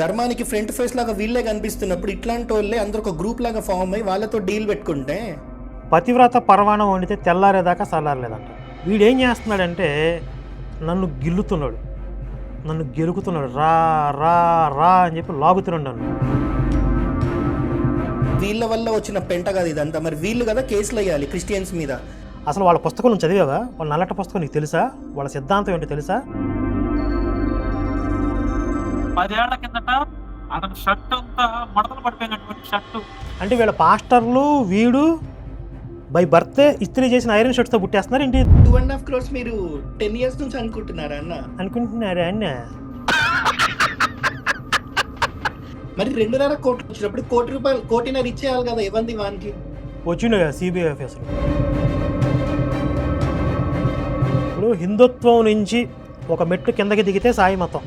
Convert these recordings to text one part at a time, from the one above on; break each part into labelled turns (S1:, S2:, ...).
S1: ధర్మానికి front face లాగా వీళ్ళే కనిపిస్తున్నప్పుడు ఇట్లాంటి వాళ్ళే అందరూ ఒక గ్రూప్ లాగా ఫామ్ అయ్యి వాళ్ళతో డీల్ పెట్టుకుంటే?
S2: పతివ్రత పరమాణం వండితే తెల్లారేదాకా చల్లారలేదంట వీడేం చేస్తున్నాడంటే నన్ను గిల్లుతున్నాడు. నన్ను గెలుకుతున్నాడు. రా రా రా అని చెప్పి లాగుతున్నాడు నన్ను.
S1: వీళ్ళ వల్ల వచ్చిన పెంట కాదు ఇదంతా. మరి వీళ్ళు కదా కేసులు వేయాలి క్రిస్టియన్స్ మీద.
S2: అసలు వాళ్ళ పుస్తకం నువ్వు చదివావా? వాళ్ళ నల్లట పుస్తకం నీకు తెలుసా? వాళ్ళ సిద్ధాంతం ఏంటో తెలుసా?
S3: పదేళ్ళ కిందట అతని షర్ట్ అంతా మడతలు పడిపోయినటువంటి షర్టు.
S2: అంటే వీళ్ళ పాస్టర్లు వీడు బై బర్త్ ఇస్త్రీ చేసిన ఐరన్ షర్ట్తో పుట్టేస్తున్నారు ఏంటి?
S1: టూ అండ్ హాఫ్ క్రోర్స్ మీరు టెన్ ఇయర్స్ నుంచి అనుకుంటున్నారా అన్న?
S2: అనుకుంటున్నారు అన్న?
S1: మరి రెండున్నర కోట్లు వచ్చినప్పుడు కోటి రూపాయలు కోటిన్నర ఇచ్చేయాలి కదా ఇవ్వండి వానికి
S2: వచ్చిండు సిబిఐ ఆఫీసర్ ఇప్పుడు హిందుత్వం నుంచి ఒక మెట్టు కిందకి దిగితే సాయి మతం.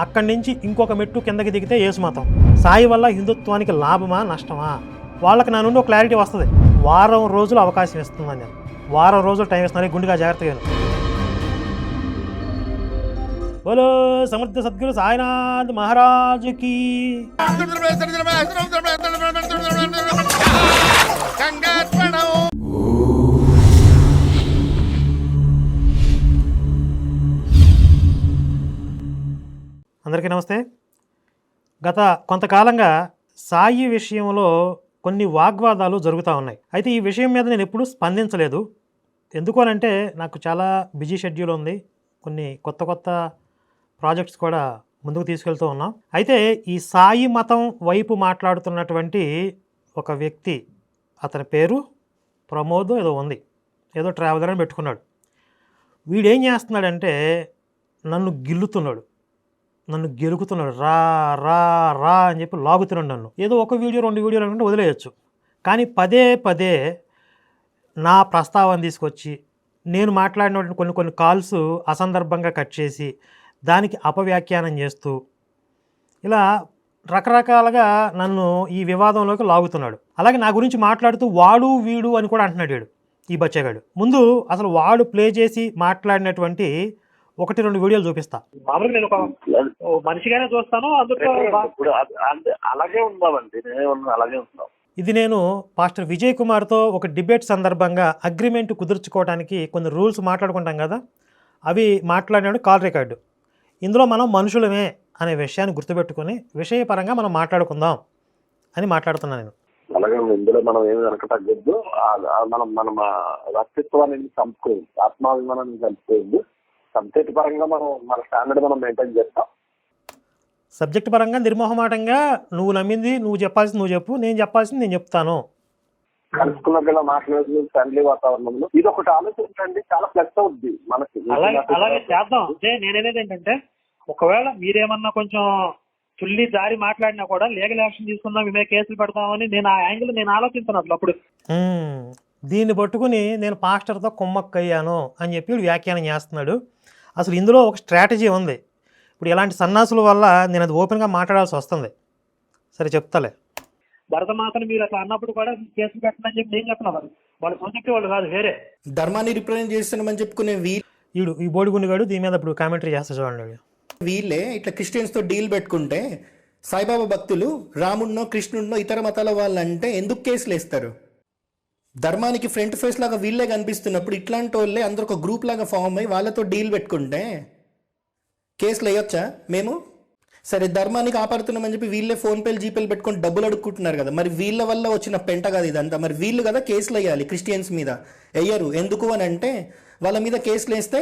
S2: అక్కడి నుంచి ఇంకొక మెట్టు కిందకి దిగితే యేసు మతం సాయి వల్ల హిందుత్వానికి లాభమా నష్టమా? వాళ్ళకి నా నుండి ఒక క్లారిటీ వస్తుంది. వారం రోజులు అవకాశం ఇస్తున్నాను నేను. వారం రోజులు టైం ఇస్తున్నాను గుండెగా జాగ్రత్తగా విను. బోలో సమర్థ సద్గురు సాయినాథ్ మహారాజుకి అందరికీ నమస్తే. గత కొంతకాలంగా సాయి విషయంలో కొన్ని వాగ్వాదాలు జరుగుతూ ఉన్నాయి. అయితే ఈ విషయం మీద నేను ఎప్పుడూ స్పందించలేదు. ఎందుకు అనంటే నాకు చాలా బిజీ షెడ్యూల్ ఉంది. కొన్ని కొత్త కొత్త ప్రాజెక్ట్స్ కూడా ముందుకు తీసుకెళ్తూ ఉన్నాం. అయితే ఈ సాయి మతం వైపు మాట్లాడుతున్నటువంటి ఒక వ్యక్తి అతని పేరు ప్రమోద్ ఏదో ఉంది. ఏదో ట్రావెలర్ అని పెట్టుకున్నాడు. వీడేం చేస్తున్నాడంటే నన్ను గిల్లుతున్నాడు. నన్ను గెలుకుతున్నాడు. రా రా రా అని చెప్పి లాగుతున్నాడు నన్ను. ఏదో ఒక వీడియో రెండు వీడియోలు అనుకుంటే వదిలేయచ్చు. కానీ పదే పదే నా ప్రస్తావన తీసుకొచ్చి నేను మాట్లాడినటువంటి కొన్ని కొన్ని కాల్స్ అసందర్భంగా కట్ చేసి దానికి అపవ్యాఖ్యానం చేస్తూ ఇలా రకరకాలుగా నన్ను ఈ వివాదంలోకి లాగుతున్నాడు. అలాగే నా గురించి మాట్లాడుతూ వాడు వీడు అని కూడా అంటున్నాడు ఈ బచ్చగాడు. ముందు అసలు వాడు ప్లే చేసి మాట్లాడినటువంటి ఒకటి రెండు వీడియోలు చూపిస్తా. మామూలుగా నేను ఒక ఓ మనిషిగానే చూస్తాను అందులో బా-
S4: ఇప్పుడు అది- అంటే అలాగే ఉందామండి నేనేమన్నా అలాగే ఉందాం
S2: ఇది నేను పాస్టర్ విజయ్ కుమార్తో ఒక డిబేట్ సందర్భంగా అగ్రిమెంట్ కుదుర్చుకోవడానికి కొన్ని రూల్స్ మాట్లాడుకుంటాం కదా అవి మాట్లాడినాడు కాల్ రికార్డు. ఇందులో మనం మనుషులమే అనే విషయాన్ని గుర్తుపెట్టుకొని విషయపరంగా మనం మాట్లాడుకుందాం అని మాట్లాడుతున్నాను నేను.
S4: అలాగే. ఇందులో మనం ఏమి వెనక తగ్గద్దు ఆ- ఆ మనం మనం వ్యక్తిత్వాన్ని చంపుకోవద్దు. ఆత్మాభిమానాన్ని చంపుకోవద్దు. సబ్జెక్ట్ పరంగా మనం మన స్టాండర్డ్ మనం మెయింటైన్ చేస్తాం.
S2: సబ్జెక్ట్ పరంగా నిర్మోహమాటంగా నువ్వు నమ్మింది నువ్వు చెప్పాల్సింది నువ్వు చెప్పు నేను చెప్పాల్సింది నేను చెప్తాను.
S4: కలుసుకున్నాక ఇలా మాట్లాడుతూ ఫ్రెండ్లీ వాతావరణంలో. ఇది ఒకటి ఆలోచించండి చాలా ప్లస్ అవుద్ది మనకి.
S5: అలాగే చేద్దాం. అంటే నేనేది ఏంటంటే ఒకవేళ మీరేమన్నా కొంచెం చుల్లి జారి మాట్లాడినా కూడా లీగల్ యాక్షన్ తీసుకుందాం మేమే కేసులు పెడతామని నేను ఆ యాంగిల్ నేను ఆలోచిస్తున్నట్లు అప్పుడు.
S2: మ్మ్. దీన్ని పట్టుకుని నేను పాస్టర్తో కుమ్మక్కయ్యాను అని చెప్పి వ్యాఖ్యానం చేస్తున్నాడు. అసలు ఇందులో ఒక స్ట్రాటజీ ఉంది. ఇప్పుడు ఇలాంటి సన్నాసుల వల్ల నేను అది ఓపెన్గా మాట్లాడాల్సి వస్తుంది. సరే చెప్తాలే.
S5: భరతమాతను మీరు అట్లా అన్నప్పుడు కూడా కేసులు పెట్టమని చెప్పి నేను చెప్పిన మరి. వాళ్ళు సొంతకి వాళ్ళు కాదు వేరే.
S1: ధర్మాన్ని రిప్రజెంట్ చేస్తున్నామని చెప్పుకునే
S2: వీడు ఈ బోడిగుండుగాడు దీని మీద ఇప్పుడు కామెంటరీ చేస్తా చూడండి.
S1: వీళ్ళే ఇట్లా క్రిస్టియన్స్తో డీల్ పెట్టుకుంటే సాయిబాబా భక్తులు రాముడినో కృష్ణుడినో ఇతర మతాల వాళ్ళంటే ఎందుకు కేసులు వేస్తారు ధర్మానికి ఫ్రంట్ ఫేస్ లాగా వీళ్ళే కనిపిస్తున్నప్పుడు ఇట్లాంటి వాళ్ళే అందరూ ఒక గ్రూప్ లాగా ఫామ్ అయ్యి వాళ్ళతో డీల్ పెట్టుకుంటే కేసులు వేయొచ్చా మేము? సరే ధర్మానికి ఆపడుతున్నామని చెప్పి వీళ్ళే ఫోన్పేలు జీపేలు పెట్టుకొని డబ్బులు అడుక్కుంటున్నారు కదా. మరి వీళ్ళ వల్ల వచ్చిన పెంట కదా ఇదంతా. మరి వీళ్ళు కదా కేసులు వేయాలి క్రిస్టియన్స్ మీద. వేయరు ఎందుకు అని అంటే వాళ్ళ మీద కేసులు వేస్తే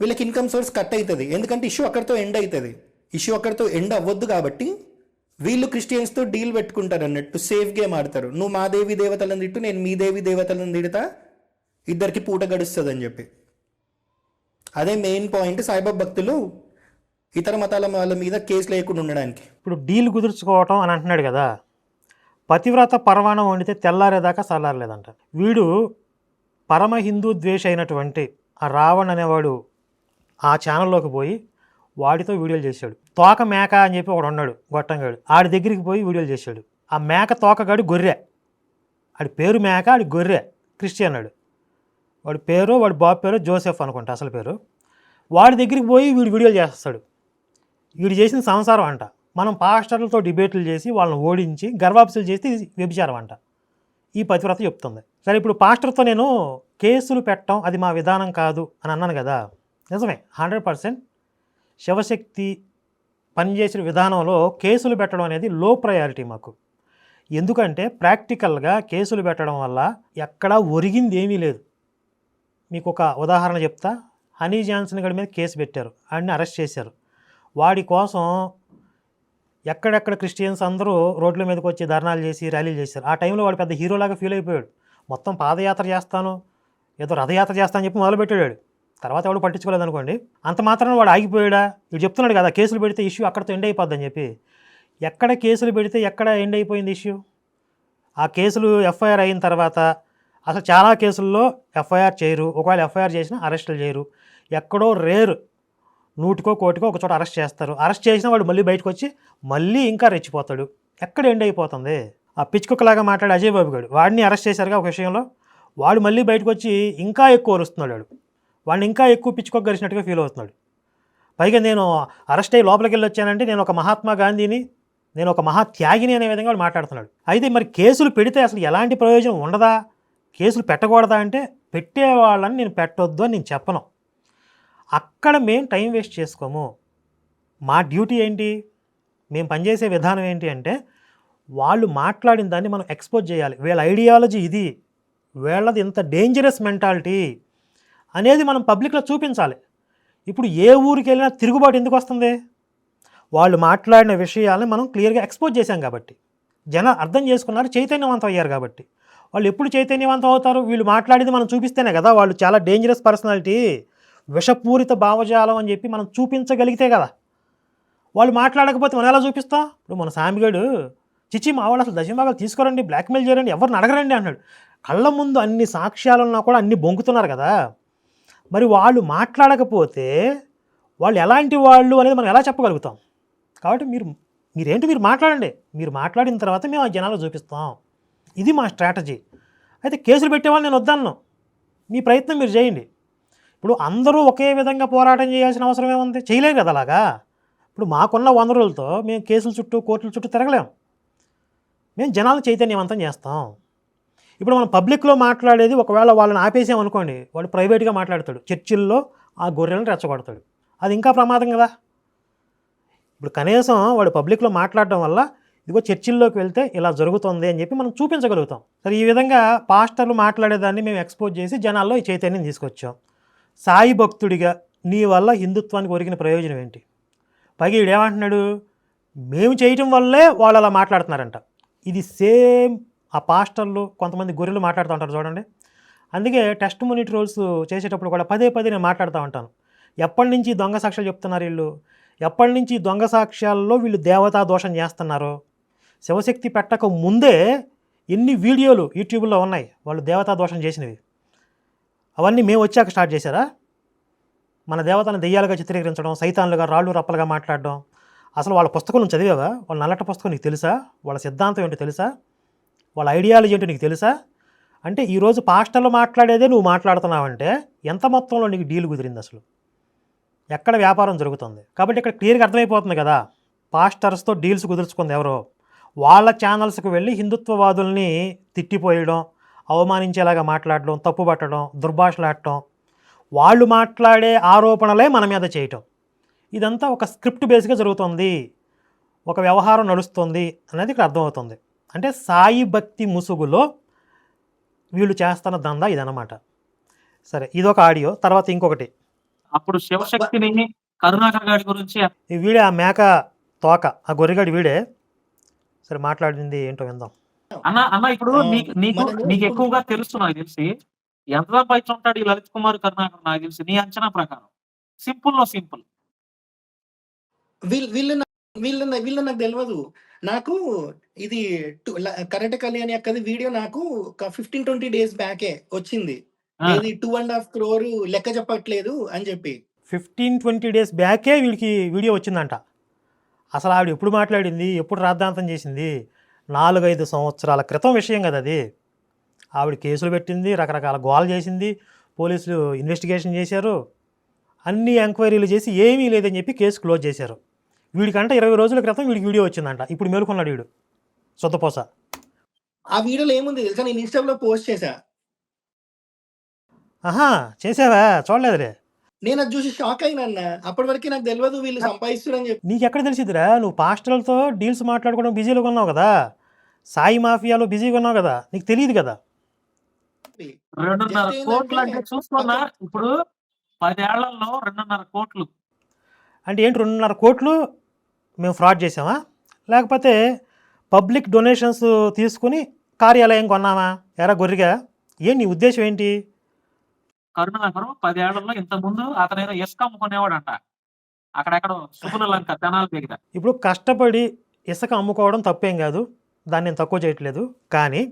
S1: వీళ్ళకి ఇన్కమ్ సోర్స్ కట్ అవుతుంది. ఎందుకంటే ఇష్యూ అక్కడితో ఎండ్ అవుతుంది. ఇష్యూ అక్కడితో ఎండ్ అవ్వద్దు కాబట్టి వీళ్ళు క్రిస్టియన్స్తో డీల్ పెట్టుకుంటారు అన్నట్టు సేఫ్ గేమ్ ఆడతారు. నువ్వు మా దేవి దేవతలను తిట్టు నేను మీ దేవి దేవతలను తిడతా ఇద్దరికి పూట గడుస్తుంది అని చెప్పి. అదే మెయిన్ పాయింట్ సాయిబాబా భక్తులు ఇతర మతాల వాళ్ళ మీద కేసు లేకుండా ఉండడానికి.
S2: ఇప్పుడు డీల్ కుదుర్చుకోవటం అని అంటున్నాడు కదా పతివ్రత పరమాణం వండితే తెల్లారేదాకా చల్లారలేదంట వీడు పరమ హిందూ ద్వేష అయినటువంటి ఆ రావణ్ అనేవాడు ఆ ఛానల్లోకి పోయి వాడితో వీడియోలు చేశాడు. తోక మేక అని చెప్పి ఒకడు ఉన్నాడు గొట్టంగాడు. ఆడి దగ్గరికి పోయి వీడియోలు చేశాడు. ఆ మేక తోకగాడు గొర్రె. ఆడి పేరు మేక ఆడి గొర్రె. క్రిస్టియన్ అన్నాడు. వాడి పేరు వాడి బాబు పేరు జోసెఫ్ అనుకుంటా అసలు పేరు. వాడి దగ్గరికి పోయి వీడు వీడియోలు చేస్తాడు. వీడు చేసిన సంసారం అంట. మనం పాస్టర్లతో డిబేట్లు చేసి వాళ్ళని ఓడించి గర్వాప్సులు చేసి వ్యభిచారం అంట. ఈ పతివ్రత చెప్తుంది. సరే ఇప్పుడు పాస్టర్తో నేను కేసులు పెట్టడం అది మా విధానం కాదు అని అన్నాను కదా. నిజమే. హండ్రెడ్ పర్సెంట్ శివశక్తి పనిచేసిన విధానంలో కేసులు పెట్టడం అనేది లో ప్రయారిటీ మాకు. ఎందుకంటే ప్రాక్టికల్గా కేసులు పెట్టడం వల్ల ఎక్కడా ఒరిగింది ఏమీ లేదు. మీకు ఒక ఉదాహరణ చెప్తా. హనీ జాన్సన్ గడి మీద కేసు పెట్టారు. ఆయన్ని అరెస్ట్ చేశారు. వాడి కోసం ఎక్కడెక్కడ క్రిస్టియన్స్ అందరూ రోడ్ల మీదకి వచ్చి ధర్నాలు చేసి ర్యాలీలు చేశారు. ఆ టైంలో వాడు పెద్ద హీరోలాగా ఫీల్ అయిపోయాడు. మొత్తం పాదయాత్ర చేస్తాను. ఏదో రథయాత్ర చేస్తానని చెప్పి మొదలుపెట్టాడు తర్వాత ఎవడు పట్టించుకోలేదు అనుకోండి అంత మాత్రాన వాడు ఆగిపోయాడా? వీడు చెప్తున్నాడు కదా కేసులు పెడితే ఇష్యూ అక్కడితో ఎండ్ అయిపోద్దని చెప్పి. ఎక్కడ కేసులు పెడితే ఎక్కడ ఎండ్ అయిపోయింది ఇష్యూ? ఆ కేసులు ఎఫ్ఐఆర్ అయిన తర్వాత అసలు చాలా కేసుల్లో ఎఫ్ఐఆర్ చేయరు. ఒకవేళ ఎఫ్ఐఆర్ చేసినా అరెస్టులు చేయరు. ఎక్కడో రేరు నూటికో కోటికో ఒక చోట అరెస్ట్ చేస్తారు. అరెస్ట్ చేసినా వాడు మళ్ళీ బయటకు వచ్చి మళ్ళీ ఇంకా రెచ్చిపోతాడు. ఎక్కడ ఎండ్ అయిపోతుంది? ఆ పిచ్చుకుక్కలాగా మాట్లాడే అజయ్ బాబు గారు వాడిని అరెస్ట్ చేశారుగా ఒక విషయంలో. వాడు మళ్ళీ బయటకు వచ్చి ఇంకా ఎక్కువ అరుస్తున్నాడు వాడు. వాళ్ళని ఇంకా ఎక్కువ పిచ్చుకొక్క ఫీల్ అవుతున్నాడు. పైగా నేను అరెస్ట్ అయ్యి లోపలికి వెళ్ళి వచ్చానంటే నేను ఒక మహాత్మా గాంధీని నేను ఒక మహా త్యాగిని అనే విధంగా వాళ్ళు మాట్లాడుతున్నాడు. అయితే మరి కేసులు పెడితే అసలు ఎలాంటి ప్రయోజనం ఉండదా? కేసులు పెట్టకూడదా అంటే పెట్టే వాళ్ళని నేను పెట్టొద్దు అని నేను చెప్పను. అక్కడ మేము టైం వేస్ట్ చేసుకోము. మా డ్యూటీ ఏంటి? మేము పనిచేసే విధానం ఏంటి అంటే వాళ్ళు మాట్లాడిన దాన్ని మనం ఎక్స్పోజ్ చేయాలి. వీళ్ళ ఐడియాలజీ ఇది. వీళ్ళది ఇంత డేంజరస్ మెంటాలిటీ అనేది మనం పబ్లిక్లో చూపించాలి. ఇప్పుడు ఏ ఊరికి వెళ్ళినా తిరుగుబాటు ఎందుకు వస్తుంది? వాళ్ళు మాట్లాడిన విషయాలను మనం క్లియర్గా ఎక్స్పోజ్ చేశాం కాబట్టి. జనం అర్థం చేసుకున్నారు చైతన్యవంతం అయ్యారు కాబట్టి. వాళ్ళు ఎప్పుడు చైతన్యవంతం అవుతారు? వీళ్ళు మాట్లాడేది మనం చూపిస్తేనే కదా వాళ్ళు చాలా డేంజరస్ పర్సనాలిటీ విషపూరిత భావజాలం అని చెప్పి మనం చూపించగలిగితే కదా. వాళ్ళు మాట్లాడకపోతే మనం ఎలా చూపిస్తాం? ఇప్పుడు మన సామిగాడు చిచి మా వాళ్ళు అసలు దశమాగాలు తీసుకురండి బ్లాక్మెయిల్ చేయరండి ఎవరిని అడగరండి అన్నాడు కళ్ళ ముందు అన్ని సాక్ష్యాలు ఉన్నా కూడా అన్ని బొంకుతున్నారు కదా. మరి వాళ్ళు మాట్లాడకపోతే వాళ్ళు ఎలాంటి వాళ్ళు అనేది మనం ఎలా చెప్పగలుగుతాం? కాబట్టి మీరు మీరేంటి మీరు మాట్లాడండి. మీరు మాట్లాడిన తర్వాత మేము ఆ జనాలు చూపిస్తాం. ఇది మా స్ట్రాటజీ. అయితే కేసులు పెట్టేవాళ్ళు నేను వద్దన్నాను. మీ ప్రయత్నం మీరు చేయండి. ఇప్పుడు అందరూ ఒకే విధంగా పోరాటం చేయాల్సిన అవసరం ఏముంది? చేయలేరు కదా అలాగా? ఇప్పుడు మాకున్న వనరులతో మేము కేసుల చుట్టూ కోర్టుల చుట్టూ తిరగలేం. మేము జనాలు చైతన్యవంతం చేస్తాం. ఇప్పుడు మనం పబ్లిక్లో మాట్లాడేది ఒకవేళ వాళ్ళని ఆపేసామనుకోండి వాడు ప్రైవేట్గా మాట్లాడతాడు. చర్చిల్లో ఆ గొర్రెలను రెచ్చగొడతాడు. అది ఇంకా ప్రమాదం కదా. ఇప్పుడు కనీసం వాడు పబ్లిక్లో మాట్లాడడం వల్ల ఇదిగో చర్చిల్లోకి వెళ్తే ఇలా జరుగుతుంది అని చెప్పి మనం చూపించగలుగుతాం. సరే ఈ విధంగా పాస్టర్లు మాట్లాడేదాన్ని మేము ఎక్స్పోజ్ చేసి జనాల్లో ఈ చైతన్యం తీసుకొచ్చాం. సాయి భక్తుడిగా నీ వల్ల హిందుత్వానికి ఒరిగిన ప్రయోజనం ఏంటి? పైగా ఈడేమంటున్నాడు? మేము చేయటం వల్లే వాళ్ళు అలా మాట్లాడుతున్నారంట. ఇది సేమ్ ఆ పాస్టర్లు కొంతమంది గొర్రెలు మాట్లాడుతూ ఉంటారు చూడండి. అందుకే టెస్ట్ మునిట్ రోల్స్ చేసేటప్పుడు కూడా పదే పదే నేను మాట్లాడుతూ ఉంటాను. ఎప్పటి నుంచి దొంగ సాక్ష్యాలు చెప్తున్నారు వీళ్ళు? ఎప్పటి నుంచి దొంగ సాక్ష్యాల్లో వీళ్ళు దేవతా దోషం చేస్తున్నారు? శివశక్తి పెట్టక ముందే ఎన్ని వీడియోలు యూట్యూబ్లో ఉన్నాయి వాళ్ళు దేవతా దోషం చేసినవి? అవన్నీ మేము వచ్చాక స్టార్ట్ చేశారా? మన దేవతను దెయ్యాలుగా చిత్రీకరించడం సైతాన్లుగా రాళ్ళు రప్పలుగా మాట్లాడడం అసలు వాళ్ళ పుస్తకం నువ్వు చదివావా? వాళ్ళ నల్లట పుస్తకం నీకు తెలుసా? వాళ్ళ సిద్ధాంతం ఏంటో తెలుసా? వాళ్ళ ఐడియాలజీ ఏంటో నీకు తెలుసా? అంటే ఈరోజు పాస్టర్లు మాట్లాడేదే నువ్వు మాట్లాడుతున్నావంటే ఎంత మొత్తంలో నీకు డీల్ కుదిరింది అసలు? ఎక్కడ వ్యాపారం జరుగుతుంది? కాబట్టి ఇక్కడ క్లియర్గా అర్థమైపోతుంది కదా పాస్టర్స్తో డీల్స్ కుదుర్చుకుంది ఎవరో. వాళ్ళ ఛానల్స్కి వెళ్ళి హిందుత్వవాదుల్ని తిట్టిపోయడం అవమానించేలాగా మాట్లాడడం తప్పుపట్టడం దుర్భాషలాడటం వాళ్ళు మాట్లాడే ఆరోపణలే మన మీద చేయటం. ఇదంతా ఒక స్క్రిప్ట్ బేస్గా జరుగుతుంది. ఒక వ్యవహారం నడుస్తుంది అనేది ఇక్కడ అర్థమవుతుంది. అంటే సాయి భక్తి ముసుగులో వీళ్ళు చేస్తున్న దందా ఇదన్నమాట. సరే ఇదొక ఆడియో తర్వాత ఇంకొకటి.
S3: అప్పుడు శివశక్తిని కరుణాకర్ గారి గురించి
S2: వీడే ఆ మేక తోక ఆ గొర్రెగాడి వీడే. సరే మాట్లాడింది ఏంటో విందాం.
S3: అన్న అన్న ఇప్పుడు నీకు నీకు నీకు ఎక్కువగా తెలుసు నాకు తెలిసి ఎంత సంపాదించి ఉంటాడు ఈ లలిత్ కుమార్ కరుణాకర్ నాకు తెలిసి నీ అంచనా ప్రకారం. సింపుల్లో సింపుల్.
S1: వీళ్ళు వీళ్ళు వీళ్ళు నాకు తెలియదు నాకు ఇది కరెక్ట్ కళ్యాణి అక్కది వీడియో నాకు ఒక ఫిఫ్టీన్ ట్వంటీ డేస్ బ్యాకే వచ్చింది. ఏది టూ అండ్ హాఫ్ క్రోర్ లెక్క చెప్పట్లేదు అని చెప్పి.
S2: ఫిఫ్టీన్ ట్వంటీ డేస్ బ్యాకే వీడికి వీడియో వచ్చిందంట. అసలు ఆవిడ ఎప్పుడు మాట్లాడింది ఎప్పుడు రాద్ధాంతం చేసింది నాలుగైదు సంవత్సరాల క్రితం విషయం కదా అది. ఆవిడ కేసులు పెట్టింది రకరకాల గోల్ చేసింది పోలీసులు ఇన్వెస్టిగేషన్ చేశారు అన్ని ఎంక్వైరీలు చేసి ఏమీ లేదని చెప్పి కేసు క్లోజ్ చేశారు. వీడికంటే ఇరవై రోజుల క్రితం వీడికి వీడియో వచ్చిందంట. ఇప్పుడు మేలుకున్నాడు వీడు. సొద్దపోస
S1: ఆ వీడియోలో ఏముంది తెలుసా? నేను ఇన్స్టాగ్రామ్లో పోస్ట్ చేశా.
S2: ఆహా చేసావా? చూడలేదురే
S1: నేను అది చూసి షాక్ అయినా అన్న. అప్పటి వరకు నాకు తెలియదు వీళ్ళు సంపాదిస్తున్నారని చెప్పి.
S2: నీకెక్కడ తెలిసిద్దిరా? నువ్వు పాస్టర్లతో డీల్స్ మాట్లాడుకోవడం బిజీలో ఉన్నావు కదా. సాయి మాఫియాలో బిజీగా ఉన్నావు కదా. నీకు తెలియదు కదా.
S3: రెండున్నర కోట్లు అంటే చూసుకున్నా ఇప్పుడు పదేళ్ళలో రెండున్నర కోట్లు.
S2: అంటే ఏంటి రెండున్నర కోట్లు? మేము ఫ్రాడ్ చేసామా లేకపోతే పబ్లిక్ డొనేషన్స్ తీసుకుని కార్యాలయం కొన్నామా? ఎరా గొర్రెగా ఏం నీ ఉద్దేశం ఏంటి?
S3: కరుణాకరం పదేళ్ళలో ఇంత ముందు అతనేదో ఇసుక అమ్ముకునేవాడంట. అక్కడెక్కడ సుగుణ లంక తెనాలి దగ్గర.
S2: ఇప్పుడు కష్టపడి ఇసుక అమ్ముకోవడం తప్పేం కాదు. దాన్ని నేను తక్కువ చేయట్లేదు. కానీ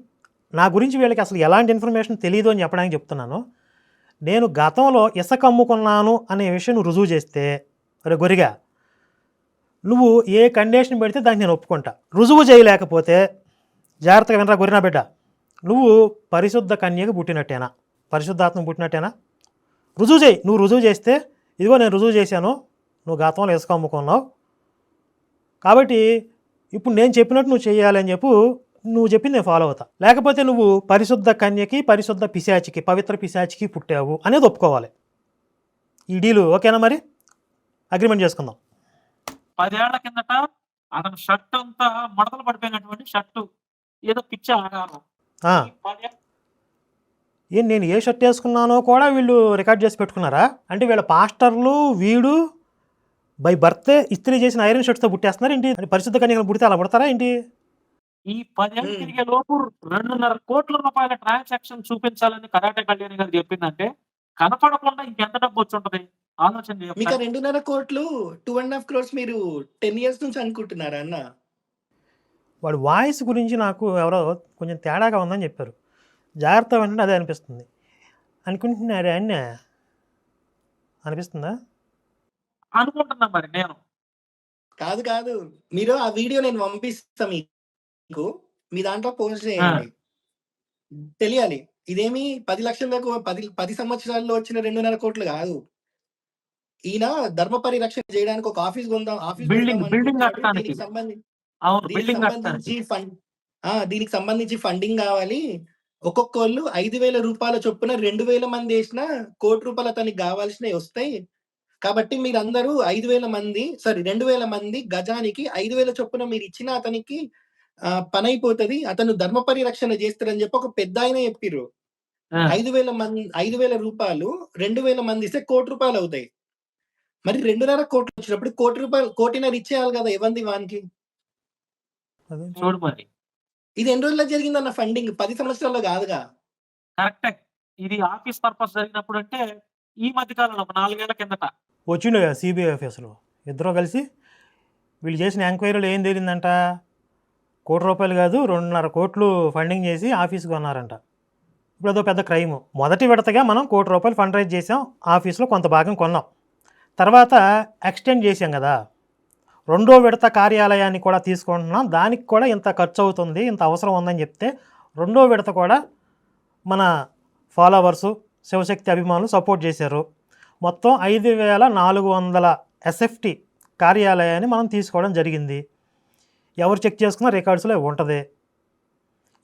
S2: నా గురించి వీళ్ళకి అసలు ఎలాంటి ఇన్ఫర్మేషన్ తెలియదు అని చెప్పడానికి చెప్తున్నాను. నేను గతంలో ఇసుక అమ్ముకున్నాను అనే విషయం రుజువు చేస్తే అరే గొరిగా నువ్వు ఏ కండిషన్ పెడితే దానికి నేను ఒప్పుకుంటా. రుజువు చేయలేకపోతే జాగ్రత్తగా వినరా గొరినా బిడ్డ. నువ్వు పరిశుద్ధ కన్యకు పుట్టినట్టేనా? పరిశుద్ధాత్మ పుట్టినట్టేనా? రుజువు చేయి. నువ్వు రుజువు చేస్తే ఇదిగో నేను రుజువు చేశాను నువ్వు గతంలో ఇసుక అమ్ముకున్నావు. కాబట్టి ఇప్పుడు నేను చెప్పినట్టు నువ్వు చేయాలి అని చెప్పు నువ్వు చెప్పింది నేను ఫాలో అవుతా. లేకపోతే నువ్వు పరిశుద్ధ కన్యకి పరిశుద్ధ పిశాచికి పవిత్ర పిశాచికి పుట్టావు అనేది ఒప్పుకోవాలి. ఈ డీలు ఓకేనా మరి? అగ్రిమెంట్ చేసుకుందాం.
S3: పదేళ్ళ కిందట అతని షర్ట్ అంతా మడతలు పడిపోయినటువంటి షర్టు ఏదో పిచ్చి ఆగారం
S2: ఆ,
S3: ఈ పదే-
S2: ఏం నేను ఏ షర్ట్ వేసుకున్నానో కూడా వీళ్ళు రికార్డ్ చేసి పెట్టుకున్నారా? అంటే వీళ్ళ పాస్టర్లు వీడు బై బర్త్ ఇస్త్రీ చేసిన ఐరన్ షర్ట్తో పుట్టేస్తున్నారు ఏంటి? పరిశుద్ధ కన్యకలు పుడితే అలా పుడతారా ఏంటి?
S3: ఈ పదేళ్ళు. తిరిగే లోపు రెండున్నర కోట్ల రూపాయల ట్రాన్సాక్షన్ చూపించాలని కరాటే కళ్యాణి గారు చెప్పిందంటే కనపడకుండా ఇంకెంత డబ్బు వచ్చి ఉంటది? ఆలోచన
S1: మీకు రెండున్నర కోట్లు టూ అండ్ హాఫ్ క్రోర్స్ మీరు టెన్ ఇయర్స్ నుంచి అనుకుంటున్నారా అన్న?
S2: వాడి వాయిస్ గురించి నాకు ఎవరో కొంచెం తేడాగా ఉందని చెప్పారు. జాగ్రత్త వెంటనే అదే అనిపిస్తుంది. అనుకుంటున్నారా అన్న అనిపిస్తుందా?
S3: అనుకుంటున్నా మరి నేను.
S1: కాదు కాదు. మీరు ఆ వీడియో నేను పంపిస్తా మీకు. మీ దాంట్లో పోస్ట్ చేయండి. తెలియాలి. ఇదేమి పది లక్షలకు పది పది సంవత్సరాల్లో వచ్చిన రెండున్నర కోట్లు కాదు. ఈయన ధర్మ పరిరక్షణ చేయడానికి ఒక ఆఫీస్ కొందాం ఆఫీస్.
S3: కట్టడానికి.
S1: సంబంధించి దీనికి
S3: బిల్డింగ్
S1: సంబంధించి ఫండ్ ఆ దీనికి సంబంధించి ఫండింగ్ కావాలి. ఒక్కొక్కళ్ళు ఐదు వేల రూపాయల చొప్పున రెండు వేల మంది వేసిన కోటి రూపాయలు అతనికి కావాల్సినవి వస్తాయి. కాబట్టి మీరందరూ ఐదు వేల మంది సారీ రెండు వేల మంది గజానికి ఐదు వేల చొప్పున మీరు ఇచ్చిన అతనికి ఆ, పని అయిపోతుంది. అతను ధర్మ పరిరక్షణ చేస్తారని చెప్పి ఒక పెద్ద ఆయన చెప్పిర్రు. ఐదు వేల మంది ఐదు వేల రూపాయలు రెండు వేల మంది ఇస్తే కోటి రూపాయలు అవుతాయి. మరి రెండున్నర కోట్లు వచ్చినప్పుడు కోటి రూపాయలు కోటిన్నర ఇచ్చేయాలి కదా ఇవ్వండి వానికి.
S2: అదే
S3: చూడు మరి.
S1: ఇది ఎన్ని రోజుల్లో జరిగిందన్న ఫండింగ్? పది సంవత్సరాల్లో కాదుగా.
S3: కరెక్టే. ఇది ఆఫీస్ పర్పస్ జరిగినప్పుడు అంటే ఈ మధ్య కాలంలో ఒక నాలుగేళ్ళ కిందట.
S2: వచ్చిండు సిబిఐ ఆఫీసులో ఇద్దరు కలిసి వీళ్ళు చేసిన ఎంక్వైరీలో ఏం తేలిందంట కోటి రూపాయలు కాదు రెండున్నర కోట్లు ఫండింగ్ చేసి ఆఫీస్కి కొన్నారంట. ఇప్పుడు అదో పెద్ద క్రైమ్. మొదటి విడతగా మనం కోటి రూపాయలు ఫండ్ రైజ్ చేసాం ఆఫీస్లో కొంత భాగం కొన్నాం. తర్వాత ఎక్స్టెండ్ చేసాం కదా. రెండో విడత కార్యాలయాన్ని కూడా తీసుకుంటున్నాం. దానికి కూడా ఇంత ఖర్చు అవుతుంది ఇంత అవసరం ఉందని చెప్తే రెండో విడత కూడా మన ఫాలోవర్సు శివశక్తి అభిమానులు సపోర్ట్ చేశారు. మొత్తం ఐదు వేల నాలుగు వందల ఎస్ఎఫ్టి కార్యాలయాన్ని మనం తీసుకోవడం జరిగింది. ఎవరు చెక్ చేసుకున్న రికార్డ్స్లో ఉంటుంది.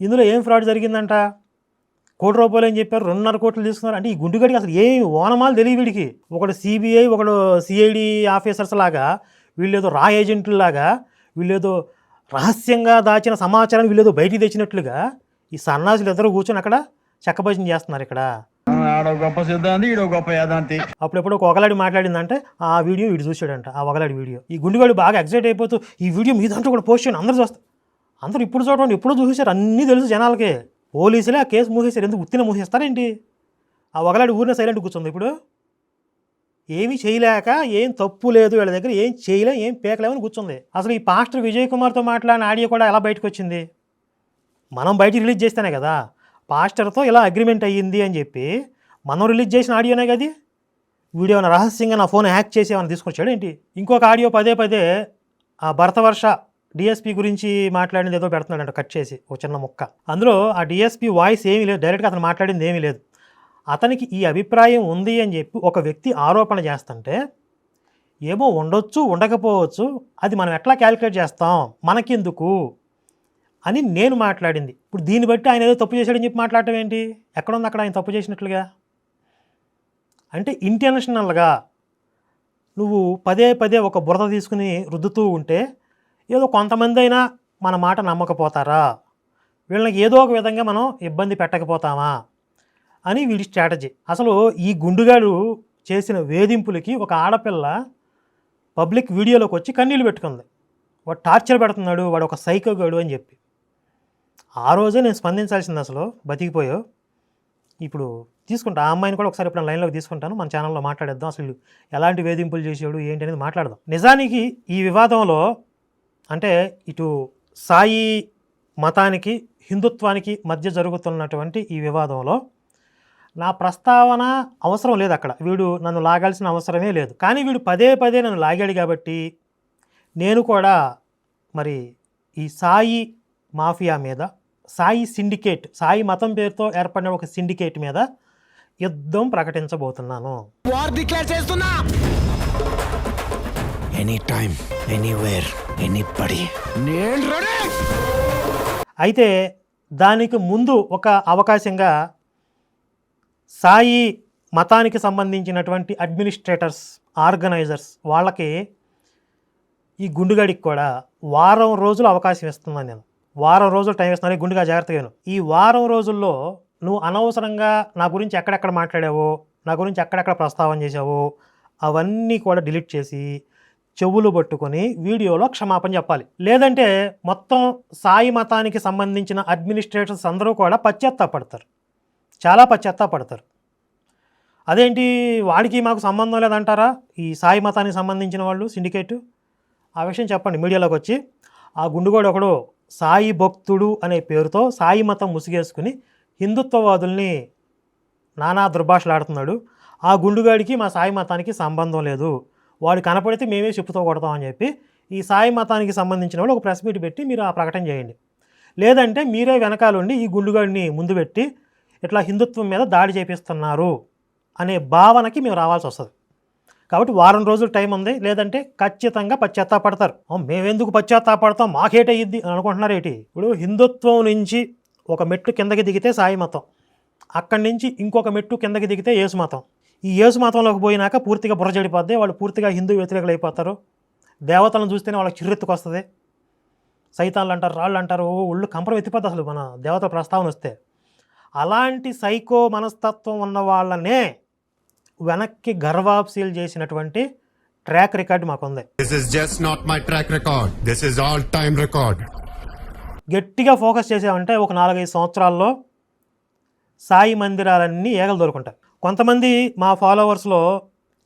S2: ఇందులో ఏం ఫ్రాడ్ జరిగిందంట? కోటి రూపాయలు ఏం చెప్పారు? రెండున్నర కోట్లు తీసుకున్నారు. అంటే ఈ గుండుగడికి అసలు ఏం ఓనమాలు తెలియ వీడికి. ఒకడు సిబిఐ ఒకడు సిఐడి ఆఫీసర్స్ లాగా వీళ్ళేదో రా ఏజెంట్లు లాగా వీళ్ళేదో రహస్యంగా దాచిన సమాచారాన్ని వీళ్ళేదో బయటికి తెచ్చినట్లుగా ఈ సన్నాసులు ఇద్దరు కూర్చొని అక్కడ చెక్కభజన చేస్తున్నారు ఇక్కడ.
S6: గొప్ప సిద్ధాంతి ఈడో గొప్ప యాదాంతి.
S2: అప్పుడెప్పుడు ఒక ఒకలాడి మాట్లాడిందంటే ఆ వీడియో వీడు చూశాడంట ఆ ఒకలాడి వీడియో. ఈ గుండెగాడు బాగా ఎక్సైట్ అయిపోతూ ఈ వీడియో మీ దాంట్లో కూడా పోస్ట్ చేయండి అందరూ చూస్తారు. అందరూ ఇప్పుడు చూడండి ఎప్పుడో చూసేశారు అన్నీ తెలుసు జనాలకి. పోలీసులే ఆ కేసు మూసేశారు. ఎందుకు ఉత్తిన మూసేస్తారేంటి? ఆ ఒకలాడి ఊరిన సైలెంట్ కూర్చుంది ఇప్పుడు. ఏమీ చేయలేక ఏం తప్పు లేదు వీళ్ళ దగ్గర ఏం చేయలేం ఏం పేకలేమని కూర్చుంది. అసలు ఈ పాస్టర్ విజయ్ కుమార్తో మాట్లాడిన ఆడియో కూడా ఎలా బయటకు వచ్చింది? మనం బయటికి రిలీజ్ చేస్తేనే కదా. పాస్టర్తో ఇలా అగ్రిమెంట్ అయ్యింది అని చెప్పి మనం రిలీజ్ చేసిన ఆడియోనే కదా వీడియో రహస్యంగా నా ఫోన్ హ్యాక్ చేసి ఏమైనా తీసుకొచ్చాడు ఏంటి ఇంకొక ఆడియో పదే పదే ఆ భరతవర్ష డిఎస్పీ గురించి మాట్లాడింది ఏదో పెడుతున్నాడంట కట్ చేసి ఒక చిన్న ముక్క. అందులో ఆ డిఎస్పి వాయిస్ ఏమీ లేదు డైరెక్ట్గా అతను మాట్లాడింది ఏమీ లేదు. అతనికి ఈ అభిప్రాయం ఉంది అని చెప్పి ఒక వ్యక్తి ఆరోపణ చేస్తుంటే ఏమో ఉండొచ్చు ఉండకపోవచ్చు అది మనం ఎట్లా క్యాలిక్యులేట్ చేస్తాం? మనకెందుకు? అని నేను మాట్లాడింది. ఇప్పుడు దీన్ని బట్టి ఆయన ఏదో తప్పు చేశాడని చెప్పి మాట్లాడటం ఏంటి? ఎక్కడుంది అక్కడ ఆయన తప్పు చేసినట్లుగా? అంటే ఇంటెన్షనల్గా నువ్వు పదే పదే ఒక బురద తీసుకుని రుద్దుతూ ఉంటే ఏదో కొంతమంది అయినా మన మాట నమ్మకపోతారా? వీళ్ళకి ఏదో ఒక విధంగా మనం ఇబ్బంది పెట్టకపోతామా? అని వీడి స్ట్రాటజీ. అసలు ఈ గుండుగాడు చేసిన వేధింపులకి ఒక ఆడపిల్ల పబ్లిక్ వీడియోలోకి వచ్చి కన్నీళ్ళు పెట్టుకుంది. వాడు టార్చర్ పెడుతున్నాడు వాడు ఒక సైకోగాడు అని చెప్పి. ఆ రోజే నేను స్పందించాల్సింది అసలు బతికిపోయో. ఇప్పుడు తీసుకుంటా ఆ అమ్మాయిని కూడా ఒకసారి ఇప్పుడు లైన్లోకి తీసుకుంటాను మన ఛానల్లో మాట్లాడేద్దాం అసలు ఎలాంటి వేధింపులు చేసాడు ఏంటి అనేది మాట్లాడదాం. నిజానికి ఈ వివాదంలో అంటే ఇటు సాయి మతానికి హిందుత్వానికి మధ్య జరుగుతున్నటువంటి ఈ వివాదంలో నా ప్రస్తావన అవసరం లేదు అక్కడ. వీడు నన్ను లాగాల్సిన అవసరమే లేదు. కానీ వీడు పదే పదే నన్ను లాగాడు కాబట్టి నేను కూడా మరి ఈ సాయి మాఫియా మీద సాయి సిండికేట్ సాయి మతం పేరుతో ఏర్పడిన ఒక సిండికేట్ మీద యుద్ధం ప్రకటించబోతున్నాను.
S7: వార్ డిక్లేర్ చేస్తున్నా! ఎనీ టైం ఎనీవేర్ ఎనీబడి
S2: అయితే దానికి ముందు ఒక అవకాశంగా సాయి మతానికి సంబంధించినటువంటి అడ్మినిస్ట్రేటర్స్ ఆర్గనైజర్స్ వాళ్ళకి ఈ గుండుగాడికి కూడా వారం రోజులు అవకాశం ఇస్తున్నాను నేను. వారం రోజులు టైం ఇస్తున్నాను. గుండుగా జాగ్రత్తగా విను. ఈ వారం రోజుల్లో నువ్వు అనవసరంగా నా గురించి ఎక్కడెక్కడ మాట్లాడావో నా గురించి ఎక్కడెక్కడ ప్రస్తావన చేసావో అవన్నీ కూడా డిలీట్ చేసి చెవులు పట్టుకొని వీడియోలో క్షమాపణ చెప్పాలి. లేదంటే మొత్తం సాయి మతానికి సంబంధించిన అడ్మినిస్ట్రేటర్స్ అందరూ కూడా పశ్చాత్తాపడతారు. చాలా పశ్చాత్తాపడతారు. అదేంటి? వాడికి మాకు సంబంధం లేదంటారా? ఈ సాయి మతానికి సంబంధించిన వాళ్ళు సిండికేట్? ఆ విషయం చెప్పండి మీడియాలోకి వచ్చి. ఆ గుండుగోడు ఒకడు సాయి భక్తుడు అనే పేరుతో సాయి మతం ముసుగేసుకుని హిందుత్వవాదుల్ని నానా దుర్భాషలాడుతున్నాడు. ఆ గుండుగాడికి మా సాయి మతానికి సంబంధం లేదు. వాడు కనపడితే మేమే చెప్పుతో కొడతామని చెప్పి ఈ సాయి మతానికి సంబంధించిన వాళ్ళు ఒక ప్రెస్ మీట్ పెట్టి మీరు ఆ ప్రకటన చేయండి. లేదంటే మీరే వెనకాలండి ఈ గుండుగాడిని ముందు పెట్టి ఇట్లా హిందుత్వం మీద దాడి చేపిస్తున్నారు అనే భావనకి మేము రావాల్సి వస్తుంది. కాబట్టి వారం రోజులు టైం ఉంది. లేదంటే ఖచ్చితంగా పశ్చాత్తాపడతారు. మేమెందుకు పశ్చాత్తాపడతాం? మాకేటయ్యిద్ది? అని అనుకుంటున్నారు ఏంటి? ఇప్పుడు హిందుత్వం నుంచి ఒక మెట్టు కిందకి దిగితే సాయి మతం. అక్కడి నుంచి ఇంకొక మెట్టు కిందకి దిగితే యేసు మతం. ఈ యేసు మతంలోకి పోయినాక పూర్తిగా బుర్రజడిపోద్ది వాళ్ళు పూర్తిగా హిందూ వ్యతిరేకులు అయిపోతారు. దేవతలను చూస్తేనే వాళ్ళకి చిర్రెత్తుకు వస్తుంది. సైతాన్లు అంటారు రాళ్ళు అంటారు ఒళ్ళు కంపరం ఎత్తిపోద్ది అసలు మన దేవత ప్రస్తావన వస్తే. అలాంటి సైకో మనస్తత్వం ఉన్న వాళ్ళనే వెనక్కి గర్వాప్సీలు చేసినటువంటి ట్రాక్ రికార్డ్ మాకుంది.
S8: This is just not my track record. This is all time record.
S2: గట్టిగా ఫోకస్ చేసామంటే ఒక నాలుగైదు సంవత్సరాల్లో సాయి మందిరాలన్నీ ఏగలు దొరుకుంటాయి. కొంతమంది మా ఫాలోవర్స్లో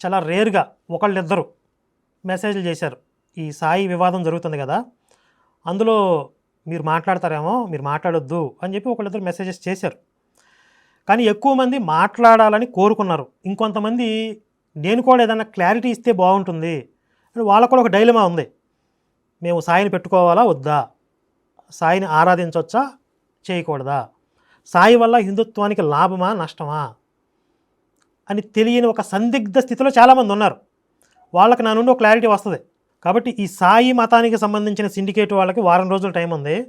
S2: చాలా రేర్గా ఒకళ్ళిద్దరు మెసేజ్లు చేశారు. ఈ సాయి వివాదం జరుగుతుంది కదా అందులో మీరు మాట్లాడతారేమో మీరు మాట్లాడొద్దు అని చెప్పి ఒకళ్ళిద్దరు మెసేజెస్ చేశారు. కానీ ఎక్కువ మంది మాట్లాడాలని కోరుకున్నారు. ఇంకొంతమంది నేను కూడా ఏదైనా క్లారిటీ ఇస్తే బాగుంటుంది అని వాళ్ళకు కూడా ఒక డైలమా ఉంది. మేము సాయిని పెట్టుకోవాలా వద్దా? సాయిని ఆరాధించవచ్చా చేయకూడదా? సాయి వల్ల హిందుత్వానికి లాభమా నష్టమా? అని తెలియని ఒక సందిగ్ధ స్థితిలో చాలామంది ఉన్నారు. వాళ్ళకి నా నుండి ఒక క్లారిటీ వస్తుంది. కాబట్టి ఈ సాయి మతానికి సంబంధించిన సిండికేట్ వాళ్ళకి వారం రోజులు టైం ఉంది.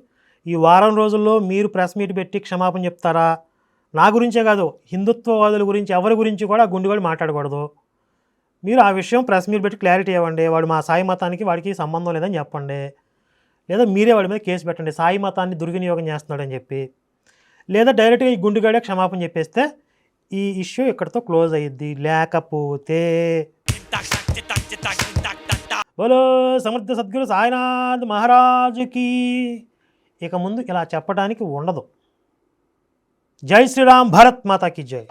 S2: ఈ వారం రోజుల్లో మీరు ప్రెస్ మీట్ పెట్టి క్షమాపణ చెప్తారా? నా గురించే కాదు హిందుత్వవాదుల గురించి ఎవరి గురించి కూడా గుండెగోడు మాట్లాడకూడదు. మీరు ఆ విషయం ప్రెస్ మీట్ పెట్టి క్లారిటీ ఇవ్వండి. వాడు మా సాయి మతానికి వాడికి సంబంధం లేదని చెప్పండి. లేదా మీరే వాడి మీద కేసు పెట్టండి. సాయి మతాన్ని దుర్వినియోగం చేస్తున్నాడని చెప్పి. లేదా డైరెక్ట్గా ఈ గుండుగాడే క్షమాపణ చెప్పేస్తే ఈ ఇష్యూ ఇక్కడతో క్లోజ్ అయ్యిద్ది లేకపోతే బలో సమర్థ సద్గురు సాయినాథ్ మహారాజుకి ఇక ముందు ఇలా చెప్పడానికి ఉండదు. జై శ్రీరామ్ భరత్ మాతాకి జై.